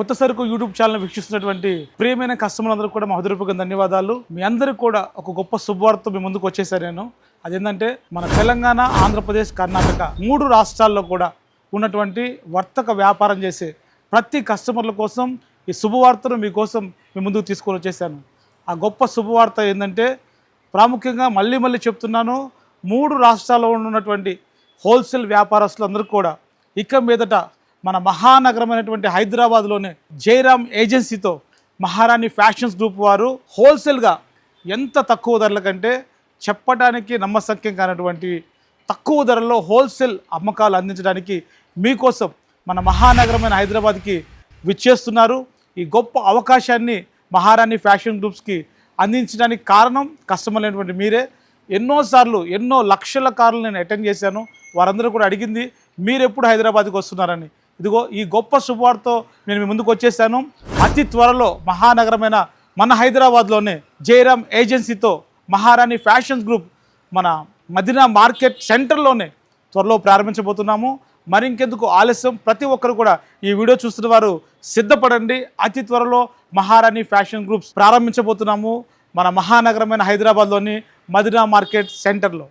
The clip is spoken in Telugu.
కొత్త సరుకు యూట్యూబ్ ఛానల్ వీక్షిస్తున్నటువంటి ప్రియమైన కస్టమర్లందరూ కూడా మా హృదయపూర్వక ధన్యవాదాలు. మీ అందరికీ కూడా ఒక గొప్ప శుభవార్త మీ ముందుకు వచ్చేసారు నేను. అదేంటంటే మన తెలంగాణ ఆంధ్రప్రదేశ్ కర్ణాటక మూడు రాష్ట్రాల్లో కూడా ఉన్నటువంటి వర్తక వ్యాపారం చేసే ప్రతి కస్టమర్ల కోసం ఈ శుభవార్తను మీకోసం మీ ముందుకు తీసుకొని వచ్చేసాను. ఆ గొప్ప శుభవార్త ఏంటంటే ప్రాముఖ్యంగా మళ్ళీ మళ్ళీ చెప్తున్నాను మూడు రాష్ట్రాల్లో ఉన్నటువంటి హోల్సేల్ వ్యాపారస్తులందరూ కూడా ఇక మీదట మన మహానగరమైనటువంటి హైదరాబాద్లోనే జయరామ్ ఏజెన్సీతో మహారాణి ఫ్యాషన్స్ గ్రూప్ వారు హోల్సేల్గా ఎంత తక్కువ ధరల కంటే చెప్పడానికి నమ్మశక్యం కానటువంటి తక్కువ ధరల్లో హోల్సేల్ అమ్మకాలు అందించడానికి మీకోసం మన మహానగరమైన హైదరాబాద్కి విచ్చేస్తున్నారు. ఈ గొప్ప అవకాశాన్ని మహారాణి ఫ్యాషన్ గ్రూప్స్కి అందించడానికి కారణం కస్టమర్ మీరే. ఎన్నోసార్లు ఎన్నో లక్షల కార్లు నేను అటెండ్ చేశాను. వారందరూ కూడా అడిగింది మీరు ఎప్పుడు హైదరాబాద్కి వస్తున్నారని? ఇదిగో ఈ గొప్ప శుభవార్తతో నేను మీ ముందుకు వచ్చేసాను. అతి త్వరలో మహానగరమైన మన హైదరాబాద్లోనే జయరామ్ ఏజెన్సీతో మహారాణి ఫ్యాషన్స్ గ్రూప్ మన మదీనా మార్కెట్ సెంటర్లోనే త్వరలో ప్రారంభించబోతున్నాము. మరి ఇంకెందుకు ఆలస్యం? ప్రతి ఒక్కరు కూడా ఈ వీడియో చూస్తున్న వారు సిద్ధపడండి. అతి త్వరలో మహారాణి ఫ్యాషన్ గ్రూప్స్ ప్రారంభించబోతున్నాము మన మహానగరమైన హైదరాబాద్లోని మదీనా మార్కెట్ సెంటర్లో.